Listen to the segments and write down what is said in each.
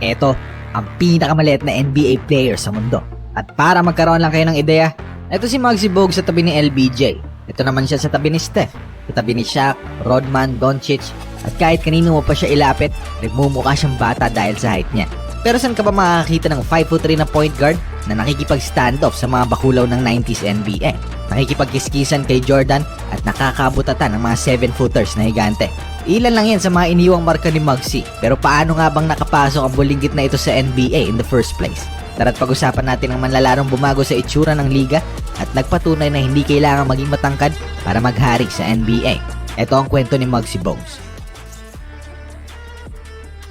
Eto, ang pinakamaliit na NBA player sa mundo. At para magkaroon lang kayo ng ideya, ito si Muggsy Bogues sa tabi ni LBJ. Ito naman siya sa tabi ni Steph, sa tabi ni Shaq, Rodman, Doncic, at kahit kanino mo pa siya ilapit, nagmumukha siyang bata dahil sa height niya. Pero saan ka ba makakakita ng 5'3 na point guard na nakikipag-standoff sa mga bakulaw ng 90s NBA? Nakikipagkiskisan kay Jordan at nakakabutatan ng mga 7-footers na higante. Ilan lang yan sa mga iniwang marka ni Muggsy. Pero paano nga bang nakapasok ang bulinggit na ito sa NBA in the first place? Tara't pag-usapan natin ang manlalarong bumago sa itsura ng liga at nagpatunay na hindi kailangan maging matangkad para maghari sa NBA. Ito ang kwento ni Muggsy Bogues.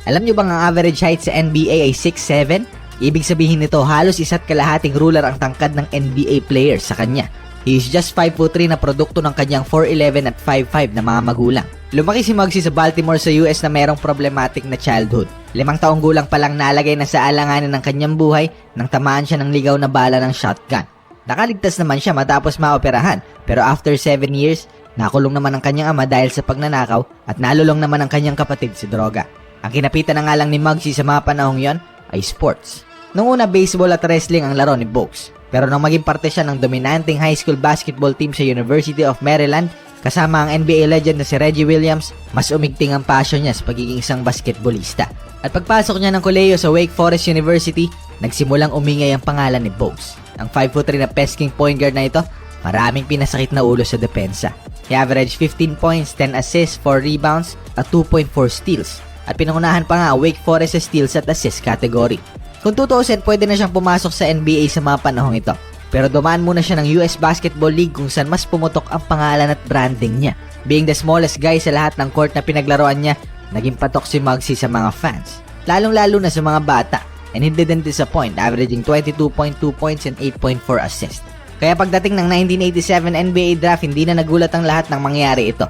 Alam nyo bang ang average height sa NBA ay 6'7"? Ibig sabihin nito halos isa't kalahating ruler ang tangkad ng NBA players sa kanya. He is just 5'3 na produkto ng kanyang 4'11 at 5'5 na mga magulang. Lumaki si Muggsy sa Baltimore sa US na merong problematic na childhood. Limang taong gulang pa lang nalagay na sa alanganin ng kanyang buhay nang tamaan siya ng ligaw na bala ng shotgun. Nakaligtas naman siya matapos maoperahan pero after 7 years, nakulong naman ang kanyang ama dahil sa pagnanakaw at nalulong naman ang kanyang kapatid sa droga. Ang kinapitan na nga lang ni Muggsy sa mga panahong yon ay sports. Noong una, baseball at wrestling ang laro ni Bogues. Pero nang maging parte siya ng dominanting high school basketball team sa University of Maryland, kasama ang NBA legend na si Reggie Williams, mas umigting ang passion niya sa pagiging isang basketballista. At pagpasok niya ng koleyo sa Wake Forest University, nagsimulang umingay ang pangalan ni Bogues. Ang 5'3 na pesking point guard na ito, maraming pinasakit na ulo sa depensa. He averaged 15 points, 10 assists, 4 rebounds, at 2.4 steals. At pinangunahan pa nga Wake Forest sa steals at assist category. Kung tutuusin, pwede na siyang pumasok sa NBA sa mga panahong ito. Pero dumaan muna siya ng US Basketball League kung saan mas pumutok ang pangalan at branding niya. Being the smallest guy sa lahat ng court na pinaglaruan niya, naging patok si Muggsy sa mga fans. Lalong-lalo na sa mga bata. And he didn't disappoint, averaging 22.2 points and 8.4 assists. Kaya pagdating ng 1987 NBA draft, hindi na nagulat ang lahat ng mangyari ito.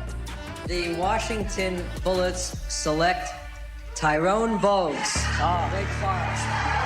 The Washington Bullets select Tyrone Bogues. Wake Forest.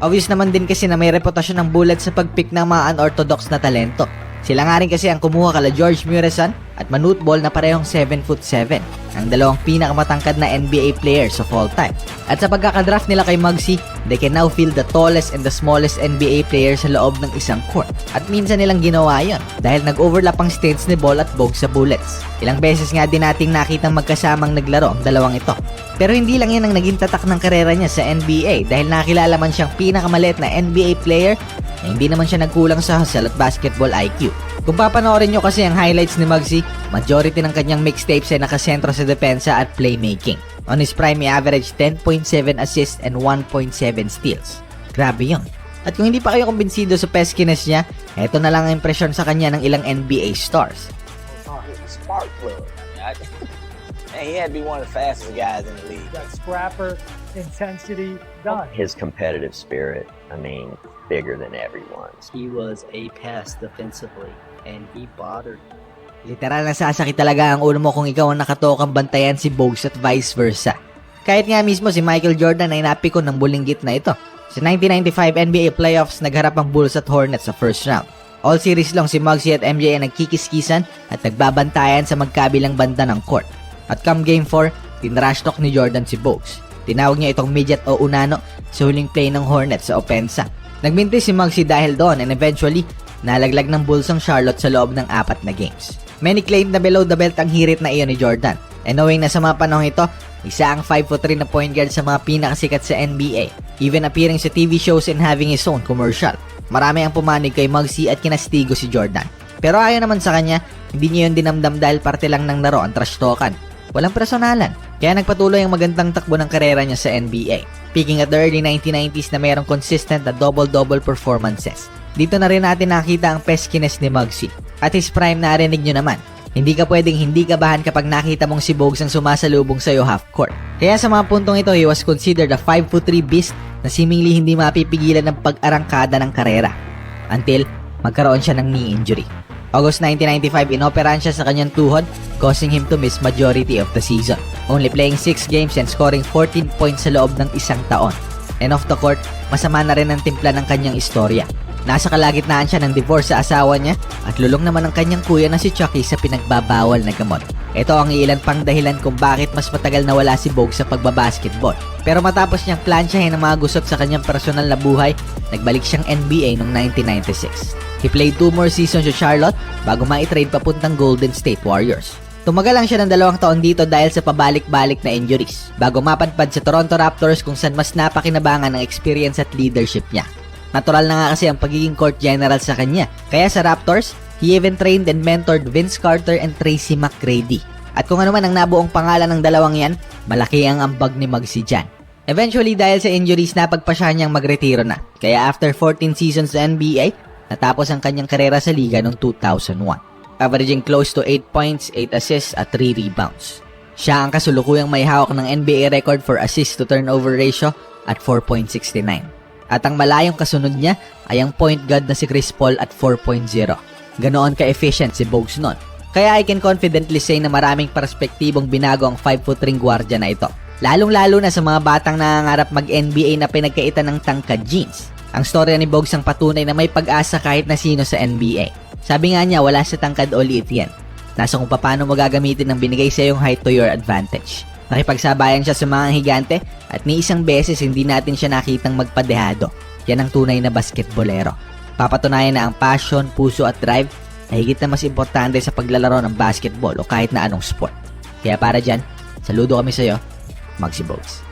Obvious naman din kasi na may reputasyon ng Bullets sa pagpick ng mga unorthodox na talento. Sila nga rin kasi ang kumuha kala George Muresan at Manute Ball na parehong 7 foot 7, ang dalawang pinakamatangkad na NBA players of all time. At sa pagkakadraft nila kay Muggsy, they can now field the tallest and the smallest NBA players sa loob ng isang court. At minsan nilang ginawa yon dahil nag-overlap ang stints ni Ball at Bogues sa Bullets. Ilang beses nga din nating nakitang magkasamang naglaro ang dalawang ito. Pero hindi lang yan ang naging tatak ng karera niya sa NBA dahil nakilala man siyang pinakamaliit na NBA player na hindi naman siya nagkulang sa hustle at basketball IQ. Kung papanoorin nyo kasi ang highlights ni Muggsy, majority ng kanyang mixtapes ay nakasentro sa depensa at playmaking. On his prime, he averaged 10.7 assists and 1.7 steals. Grabe yun. At kung hindi pa kayo kumbinsido sa peskiness niya, eto na lang ang impresyon sa kanya ng ilang NBA stars. Man, he had to be one of the fastest guys in the league. That scrapper intensity done. his competitive spirit, I mean, bigger than everyone's. He was a pest defensively, and he bothered. Literal na sasakit talaga ang ulo mo kung ikaw ang nakatokang bantayan si Bogues at vice versa. Kahit nga mismo si Michael Jordan ay napikon ng bulinggit na ito. Sa 1995 NBA Playoffs, nagharap ang Bulls at Hornets sa first round. All series long si Muggsy at MJ ay nagkikiskisan at nagbabantayan sa magkabilang banda ng court. At come game 4, tinrash talk ni Jordan si Bogues. Tinawag niya itong midget o unano sa huling play ng Hornets sa opensa. Nagminti si Muggsy dahil doon and eventually, nalaglag ng Bulls ang Charlotte sa loob ng apat na games. Many claim na below the belt ang hirit na iyon ni Jordan. And knowing na sa mga panahon ito, isa ang 5'3 na point guard sa mga pinakasikat sa NBA, even appearing sa TV shows and having his own commercial. Marami ang pumanig kay Muggsy at kinastigo si Jordan. Pero ayon naman sa kanya, hindi niya yun dinamdam dahil parte lang ng laro ang trash talkan. Walang personalan. Kaya nagpatuloy ang magandang takbo ng karera niya sa NBA. Peaking at the early 1990s na mayroong consistent na double-double performances. Dito na rin natin nakita ang peskiness ni Muggsy. At his prime narinig nyo naman. Hindi ka pwedeng hindi kabahan kapag nakita mong si Bogues ang sumasalubong sa'yo half court. Kaya sa mga puntong ito, he was considered a 5'3 beast na seemingly hindi mapipigilan ng pag-arangkada ng karera. Until magkaroon siya ng knee injury. August 1995, inoperahan siya sa kanyang tuhod, causing him to miss majority of the season. Only playing 6 games and scoring 14 points sa loob ng isang taon. And off the court, masama na rin ang timpla ng kanyang istorya. Nasa kalagitnaan siya ng divorce sa asawa niya at lulong naman ang kanyang kuya na si Chucky sa pinagbabawal na gamot. Ito ang ilan pang dahilan kung bakit mas matagal na wala si Bogue sa pagbabasketball. Pero matapos niyang plansyahin ang mga gusot sa kanyang personal na buhay, nagbalik siyang NBA noong 1996. He played two more seasons sa Charlotte bago maitrade papuntang Golden State Warriors. Tumagal lang siya ng dalawang taon dito dahil sa pabalik-balik na injuries bago mapadpad sa Toronto Raptors kung saan mas napakinabangan ng experience at leadership niya. Natural na nga kasi ang pagiging court general sa kanya. Kaya sa Raptors, he even trained and mentored Vince Carter and Tracy McGrady. At kung ano man ang nabuong pangalan ng dalawang yan, malaki ang ambag ni Muggsy dyan. Eventually dahil sa injuries napagpasya niyang magretiro na. Kaya after 14 seasons sa NBA, natapos ang kanyang karera sa liga noong 2001. Averaging close to 8 points, 8 assists at 3 rebounds. Siya ang kasulukuyang may hawak ng NBA record for assist to turnover ratio at 4.69. At ang malayong kasunod niya ay ang point guard na si Chris Paul at 4.0. Ganoon ka-efficient si Bogues nun. Kaya I can confidently say na maraming perspektibong binago ang 5'3 ring gwardiya na ito. Lalong-lalo na sa mga batang nangangarap mag-NBA na pinagkaitan ng tangkad jeans. Ang storya ni Bogues ang patunay na may pag-asa kahit na sino sa NBA. Sabi nga niya, wala sa tangkad o liit yan. Nasa kung paano mo gagamitin ang binigay sa iyong height to your advantage. Nakipagsabayan siya sa mga higante at ni isang beses hindi natin siya nakitang magpadehado. Yan ang tunay na basketbolero. Papatunayan na ang passion, puso at drive ay higit na mas importante sa paglalaro ng basketball o kahit na anong sport. Kaya para dyan, saludo kami sa iyo, Maxi Bogues.